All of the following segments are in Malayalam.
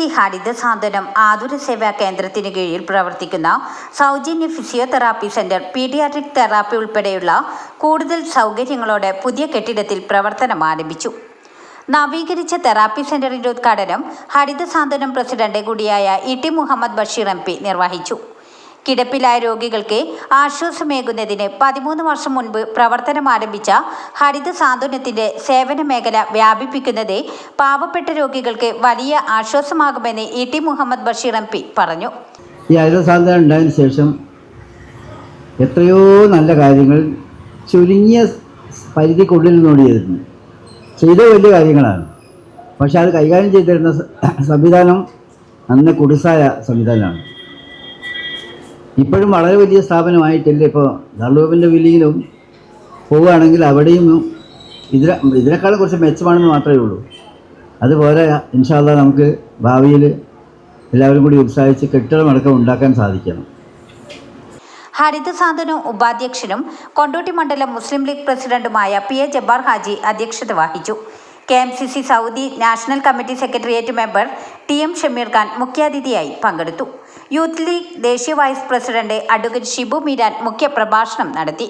സി ഹരിത സാന്ത്വനം ആതുര സേവാ കേന്ദ്രത്തിന് കീഴിൽ പ്രവർത്തിക്കുന്ന സൗജന്യ ഫിസിയോതെറാപ്പി സെന്റർ പീഡിയാട്രിക് തെറാപ്പി ഉൾപ്പെടെയുള്ള കൂടുതൽ സൗകര്യങ്ങളോടെ പുതിയ കെട്ടിടത്തിൽ പ്രവർത്തനം ആരംഭിച്ചു. നവീകരിച്ച തെറാപ്പി സെന്ററിന്റെ ഉദ്ഘാടനം ഹരിത സാന്ത്വനം പ്രസിഡന്റ് കൂടിയായ E T Muhammad Basheer M നിർവഹിച്ചു. കിടപ്പിലായ രോഗികൾക്ക് ആശ്വാസമേകുന്നതിന് പതിമൂന്ന് വർഷം മുൻപ് പ്രവർത്തനം ആരംഭിച്ച ഹരിത സാന്ത്വനത്തിന്റെ സേവന മേഖല വ്യാപിപ്പിക്കുന്നത് പാവപ്പെട്ട രോഗികൾക്ക് വലിയ ആശ്വാസമാകുമെന്ന് E T Muhammad Basheer M P പറഞ്ഞു. ഈ ഹരിത സാന്ത്വനം ഉണ്ടായതിനു ശേഷം എത്രയോ നല്ല കാര്യങ്ങൾ ചുരുങ്ങിയ പരിധിക്കുള്ളിൽ നിന്നോട് ചെയ്തിട്ടുണ്ട്. ചെയ്ത വലിയ കാര്യങ്ങളാണ്. പക്ഷെ അത് കൈകാര്യം ചെയ്തിരുന്ന സംവിധാനം അന്ന് കുടിസായ സംവിധാനമാണ്. ഇപ്പോഴും വളരെ വലിയ സ്ഥാപനമായിട്ടില്ല. ഇപ്പോൾ ദർലൂബിന്റെ വില്ലിയിലും പോവുകയാണെങ്കിൽ അവിടെയും ഇതിനെ ഇതിനേക്കാളും കുറച്ച് മെച്ചമാണെന്ന് മാത്രമേ ഉള്ളൂ. അതുപോലെ ഇൻഷാല്ല നമുക്ക് ഭാവിയിൽ എല്ലാവരും കൂടി ഉത്സാഹിച്ച് കെട്ടിടമടക്കം ഉണ്ടാക്കാൻ സാധിക്കണം. ഹരിത സാന്ത്വനം ഉപാധ്യക്ഷനും കൊണ്ടോട്ടി മണ്ഡലം മുസ്ലിം ലീഗ് പ്രസിഡന്റുമായ പി എ ജബ്ബാർ ഹാജി അധ്യക്ഷത വഹിച്ചു. K M C C Saudi national committee secretariat member T M Shameer Khan മുഖ്യാതിഥിയായി പങ്കെടുത്തു. യൂത്ത് ലീഗ് ദേശീയ vice president advocate Shibu Meeran മുഖ്യപ്രഭാഷണം നടത്തി.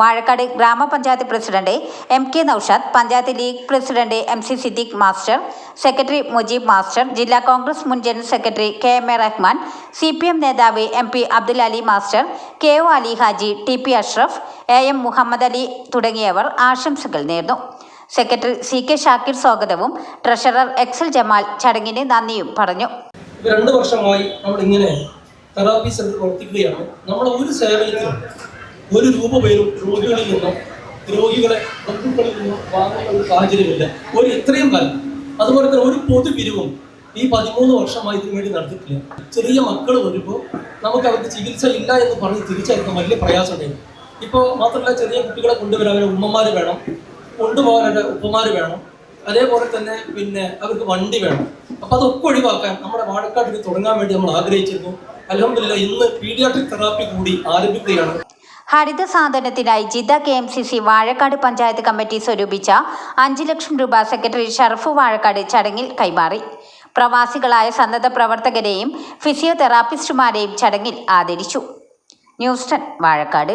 വാഴക്കാട് ഗ്രാമപഞ്ചായത്ത് president M K Noushad panchayat League president M C Siddique master secretary Mujeeb master ജില്ലാ കോൺഗ്രസ് മുൻ general secretary K M A Rahman C P M നേതാവ് M P Abdul Ali master K O Ali Haji T P Ashraf A M Muhammad Ali തുടങ്ങിയവർ ആശംസകൾ നേർന്നു. സെക്രട്ടറി സി കെ ഷാക്കിർ സ്വാഗതവും. ട്രഷറർ എക്സൽ ജമാൽ ചടങ്ങിന് നന്ദിയും പറഞ്ഞു. രണ്ട് വർഷമായി നമ്മൾ ഇങ്ങനെ തെറാപ്പി സെന്റർ പ്രവർത്തിക്കുകയാണ്. നമ്മൾ ഒരു സേവനത്തിനും ഒരു രൂപ പേരും രോഗികളിൽ നിന്നും രോഗികളെ ബന്ധുക്കളിൽ നിന്നും വാങ്ങുന്ന ഒരു സാഹചര്യമില്ല. ഒരു എത്രയും കാലം. അതുപോലെ തന്നെ ഒരു പൊതുപിരിവും ഈ പതിമൂന്ന് വർഷമായി ഇതിനു വേണ്ടി നടത്തിയിട്ടില്ല. ചെറിയ മക്കൾ വരുമ്പോൾ നമുക്ക് അവർക്ക് ചികിത്സ ഇല്ല എന്ന് പറഞ്ഞ് തിരിച്ചയക്കാൻ വലിയ പ്രയാസമുണ്ടായിരുന്നു ഇപ്പോൾ മാത്രമല്ല ചെറിയ കുട്ടികളെ കൊണ്ടുവരാൻ ഉമ്മമാർ വേണം. കൊണ്ടുപോകാൻ അവരുടെ ഉപ്പമാർ വേണം. അതേപോലെ തന്നെ പിന്നെ അവർക്ക് വണ്ടി വേണം. അപ്പൊ അതൊക്കെ ഒഴിവാക്കാൻ നമ്മുടെ വാഴക്കാട്ടിൽ തുടങ്ങാൻ വേണ്ടി നമ്മൾ ആഗ്രഹിച്ചിരുന്നു. അലഹമില്ല ഇന്ന് പീഡിയാട്രിക് തെറാപ്പി കൂടി ആരംഭിക്കുകയാണ്. ഹരിത സാധനത്തിനായി Jeddah K M C C Vazhakkad panchayat committee സ്വരൂപിച്ച അഞ്ച് ലക്ഷം രൂപ സെക്രട്ടറി ഷറഫ് വാഴക്കാട് ചടങ്ങിൽ കൈമാറി. പ്രവാസികളായ സന്നദ്ധ പ്രവർത്തകരെയും ഫിസിയോതെറാപ്പിസ്റ്റുമാരെയും ചടങ്ങിൽ ആദരിച്ചു. ന്യൂസ്റ്റൺ വാഴക്കാട്.